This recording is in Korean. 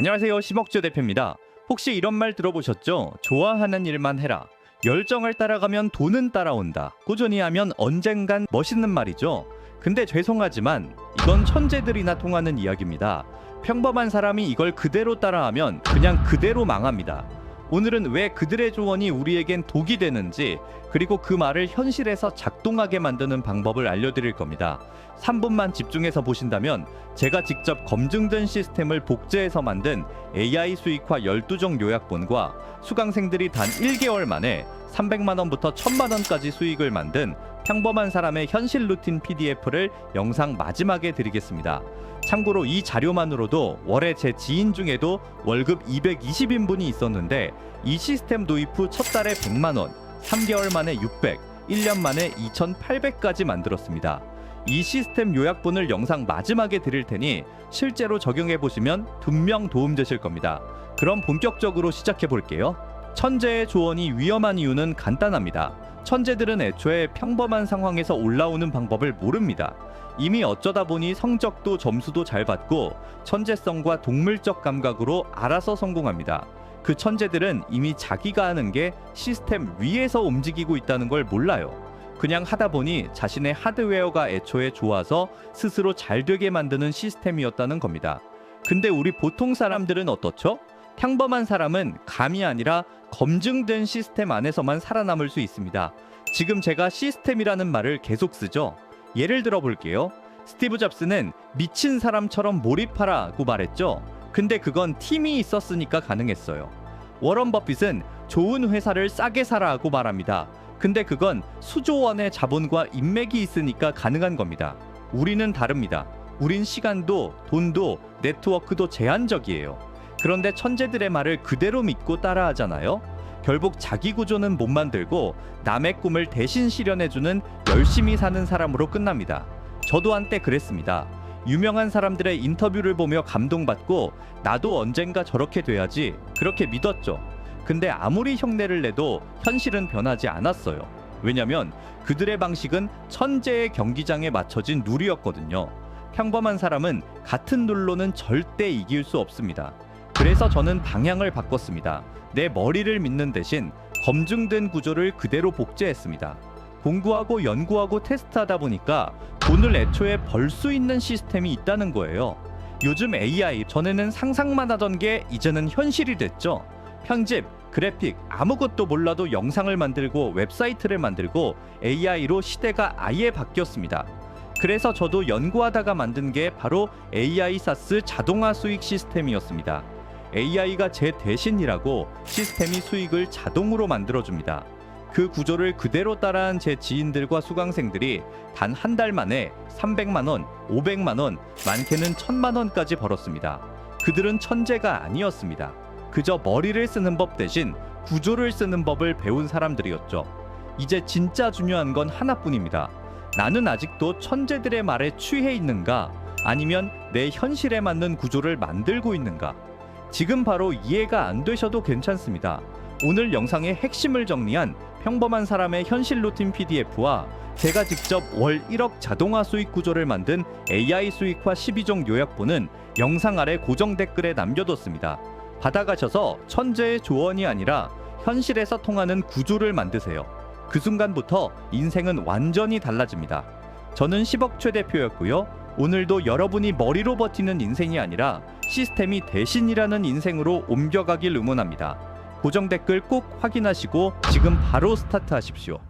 안녕하세요. 10억조 대표입니다. 혹시 이런 말 들어보셨죠? 좋아하는 일만 해라. 열정을 따라가면 돈은 따라온다. 꾸준히 하면 언젠간 멋있는 말이죠. 근데 죄송하지만 이건 천재들이나 통하는 이야기입니다. 평범한 사람이 이걸 그대로 따라하면 그냥 그대로 망합니다. 오늘은 왜 그들의 조언이 우리에겐 독이 되는지 그리고 그 말을 현실에서 작동하게 만드는 방법을 알려드릴 겁니다. 3분만 집중해서 보신다면 제가 직접 검증된 시스템을 복제해서 만든 AI 수익화 12종 요약본과 수강생들이 단 1개월 만에 300만 원부터 1000만 원까지 수익을 만든 평범한 사람의 현실 루틴 PDF를 영상 마지막에 드리겠습니다. 참고로 이 자료만으로도 월에 제 지인 중에도 월급 220인분이 있었는데 이 시스템 도입 후 첫 달에 100만 원, 3개월 만에 600, 1년 만에 2,800까지 만들었습니다. 이 시스템 요약본을 영상 마지막에 드릴 테니 실제로 적용해 보시면 분명 도움 되실 겁니다. 그럼 본격적으로 시작해 볼게요. 천재의 조언이 위험한 이유는 간단합니다. 천재들은 애초에 평범한 상황에서 올라오는 방법을 모릅니다. 이미 어쩌다 보니 성적도 점수도 잘 받고 천재성과 동물적 감각으로 알아서 성공합니다. 그 천재들은 이미 자기가 하는 게 시스템 위에서 움직이고 있다는 걸 몰라요. 그냥 하다 보니 자신의 하드웨어가 애초에 좋아서 스스로 잘 되게 만드는 시스템이었다는 겁니다. 근데 우리 보통 사람들은 어떻죠? 평범한 사람은 감이 아니라 검증된 시스템 안에서만 살아남을 수 있습니다. 지금 제가 시스템이라는 말을 계속 쓰죠. 예를 들어 볼게요. 스티브 잡스는 미친 사람처럼 몰입하라고 말했죠. 근데 그건 팀이 있었으니까 가능했어요. 워런 버핏은 좋은 회사를 싸게 사라고 말합니다. 근데 그건 수조 원의 자본과 인맥이 있으니까 가능한 겁니다. 우리는 다릅니다. 우린 시간도 돈도 네트워크도 제한적이에요. 그런데 천재들의 말을 그대로 믿고 따라하잖아요. 결국 자기 구조는 못 만들고 남의 꿈을 대신 실현해주는 열심히 사는 사람으로 끝납니다. 저도 한때 그랬습니다. 유명한 사람들의 인터뷰를 보며 감동받고 나도 언젠가 저렇게 돼야지 그렇게 믿었죠. 근데 아무리 흉내를 내도 현실은 변하지 않았어요. 왜냐면 그들의 방식은 천재의 경기장에 맞춰진 룰이었거든요. 평범한 사람은 같은 룰로는 절대 이길 수 없습니다. 그래서 저는 방향을 바꿨습니다. 내 머리를 믿는 대신 검증된 구조를 그대로 복제했습니다. 공부하고 연구하고 테스트하다 보니까 돈을 애초에 벌 수 있는 시스템이 있다는 거예요. 요즘 AI 전에는 상상만 하던 게 이제는 현실이 됐죠. 편집, 그래픽 아무것도 몰라도 영상을 만들고 웹사이트를 만들고 AI로 시대가 아예 바뀌었습니다. 그래서 저도 연구하다가 만든 게 바로 AI 사스 자동화 수익 시스템이었습니다. AI가 제 대신이라고 시스템이 수익을 자동으로 만들어줍니다. 그 구조를 그대로 따라한 제 지인들과 수강생들이 단 한 달 만에 300만 원, 500만 원, 많게는 1000만 원까지 벌었습니다. 그들은 천재가 아니었습니다. 그저 머리를 쓰는 법 대신 구조를 쓰는 법을 배운 사람들이었죠. 이제 진짜 중요한 건 하나뿐입니다. 나는 아직도 천재들의 말에 취해 있는가? 아니면 내 현실에 맞는 구조를 만들고 있는가? 지금 바로 이해가 안 되셔도 괜찮습니다. 오늘 영상의 핵심을 정리한 평범한 사람의 현실 루틴 PDF와 제가 직접 월 1억 자동화 수익 구조를 만든 AI 수익화 12종 요약본은 영상 아래 고정 댓글에 남겨뒀습니다. 받아가셔서 천재의 조언이 아니라 현실에서 통하는 구조를 만드세요. 그 순간부터 인생은 완전히 달라집니다. 저는 10억 최 대표였고요. 오늘도 여러분이 머리로 버티는 인생이 아니라 시스템이 대신이라는 인생으로 옮겨가길 응원합니다. 고정 댓글 꼭 확인하시고 지금 바로 스타트하십시오.